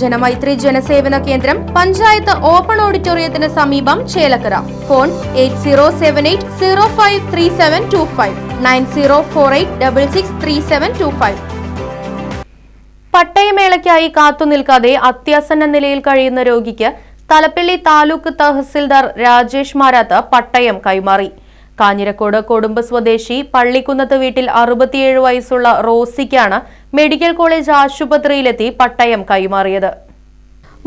ജനമൈത്രി ജനസേവന കേന്ദ്രം പഞ്ചായത്ത് ഓപ്പൺ ഓഡിറ്റോറിയത്തിന് സമീപം Chelakkara. Phone eight zero seven eight zero five three seven two five nine zero four eight double six three seven two five. പട്ടയമേളയ്ക്കായി കാത്തുനിൽക്കാതെ അത്യാസന്ന നിലയിൽ കഴിയുന്ന രോഗിക്ക് തലപ്പള്ളി താലൂക്ക് തഹസിൽദാർ രാജേഷ് മാരാത്ത് പട്ടയം കൈമാറി. കാഞ്ഞിരക്കോട് കൊടുമ്പ് സ്വദേശി പള്ളിക്കുന്നത്ത് വീട്ടിൽ അറുപത്തിയേഴ് വയസ്സുള്ള റോസിക്കാണ് മെഡിക്കൽ കോളേജ് ആശുപത്രിയിലെത്തി പട്ടയം കൈമാറിയത്.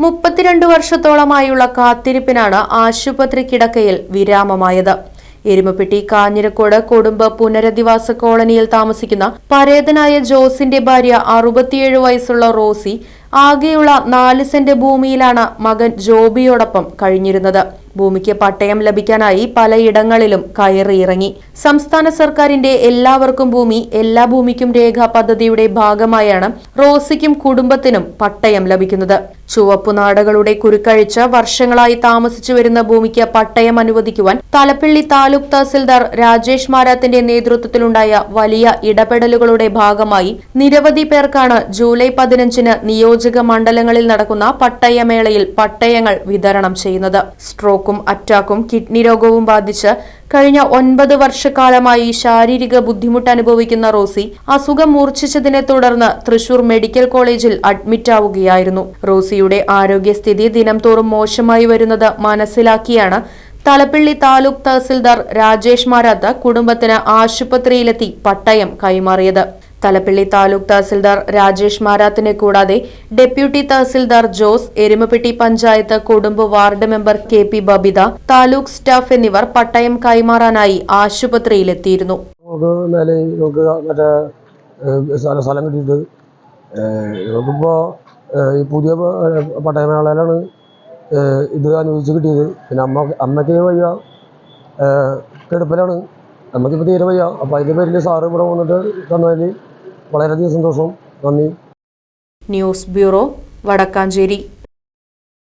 മുപ്പത്തിരണ്ട് വർഷത്തോളമായുള്ള കാത്തിരിപ്പിനാണ് ആശുപത്രി കിടക്കയിൽ വിരാമമായത്. എരുമപ്പെട്ടി കാഞ്ഞിരക്കോട് കൊടുമ്പ് പുനരധിവാസ കോളനിയിൽ താമസിക്കുന്ന പരേതനായ ജോസിന്റെ ഭാര്യ അറുപത്തിയേഴ് വയസ്സുള്ള റോസി ആകെയുള്ള നാല് സെന്റ് ഭൂമിയിലാണ് മകൻ ജോബിയോടൊപ്പം കഴിഞ്ഞിരുന്നത്. ഭൂമിക്ക് പട്ടയം ലഭിക്കാനായി പലയിടങ്ങളിലും കയറിയിറങ്ങി. സംസ്ഥാന സർക്കാരിന്റെ എല്ലാവർക്കും ഭൂമി എല്ലാ ഭൂമിക്കും രേഖ പദ്ധതിയുടെ ഭാഗമായാണ് റോസിക്കും കുടുംബത്തിനും പട്ടയം ലഭിക്കുന്നത്. ചുവപ്പു നാടകളുടെ കുരുക്കഴിച്ച് വർഷങ്ങളായി താമസിച്ചു വരുന്ന ഭൂമിക്ക് പട്ടയം അനുവദിക്കുവാൻ തലപ്പള്ളി താലൂക്ക് തഹസിൽദാർ രാജേഷ് മാരാത്തിന്റെ നേതൃത്വത്തിലുണ്ടായ വലിയ ഇടപെടലുകളുടെ ഭാഗമായി നിരവധി പേർക്കാണ് ജൂലൈ പതിനഞ്ചിന് നിയോജക മണ്ഡലങ്ങളിൽ നടക്കുന്ന പട്ടയമേളയിൽ പട്ടയങ്ങൾ വിതരണം ചെയ്യുന്നത്. സ്ട്രോക്കും അറ്റാക്കും കിഡ്നി രോഗവും ബാധിച്ച് കഴിഞ്ഞ ഒൻപത് വർഷക്കാലമായി ശാരീരിക ബുദ്ധിമുട്ട് അനുഭവിക്കുന്ന റോസി അസുഖം മൂർച്ഛിച്ചതിനെ തുടർന്ന് തൃശൂർ മെഡിക്കൽ കോളേജിൽ അഡ്മിറ്റ് അഡ്മിറ്റാവുകയായിരുന്നു റോസിയുടെ ആരോഗ്യസ്ഥിതി ദിനംതോറും മോശമായി വരുന്നത് മനസ്സിലാക്കിയാണ് തലപ്പള്ളി താലൂക്ക് തഹസിൽദാർ രാജേഷ് മാരാത്ത കുടുംബത്തിന് ആശുപത്രിയിലെത്തി പട്ടയം കൈമാറിയത്. തലപ്പള്ളി താലൂക്ക് തഹസിൽദാർ രാജേഷ് മാരാത്തിനെ കൂടാതെ ഡെപ്യൂട്ടി തഹസിൽദാർ ജോസ് എരുമപ്പെട്ടി പഞ്ചായത്ത് കുടുംബ ward member K P Babitha taluk staff എന്നിവർ പട്ടയം കൈമാറാനായി ആശുപത്രിയിലെത്തിയിരുന്നു. പുതിയ പട്ടയമേളയിലാണ് ഇത് അനുവദിച്ച് കിട്ടിയത്. പിന്നെ അമ്മ അമ്മയ്ക്ക് വയ്യ കിടപ്പിലാണ്. അമ്മയ്ക്കിപ്പോൾ തീരെ വയ്യ. അപ്പോൾ അതിന്റെ പേരിൽ സാറ് ഇവിടെ വന്നിട്ട് തന്നതിൽ വളരെയധികം സന്തോഷം. നന്ദി. News bureau Vadakkanchery.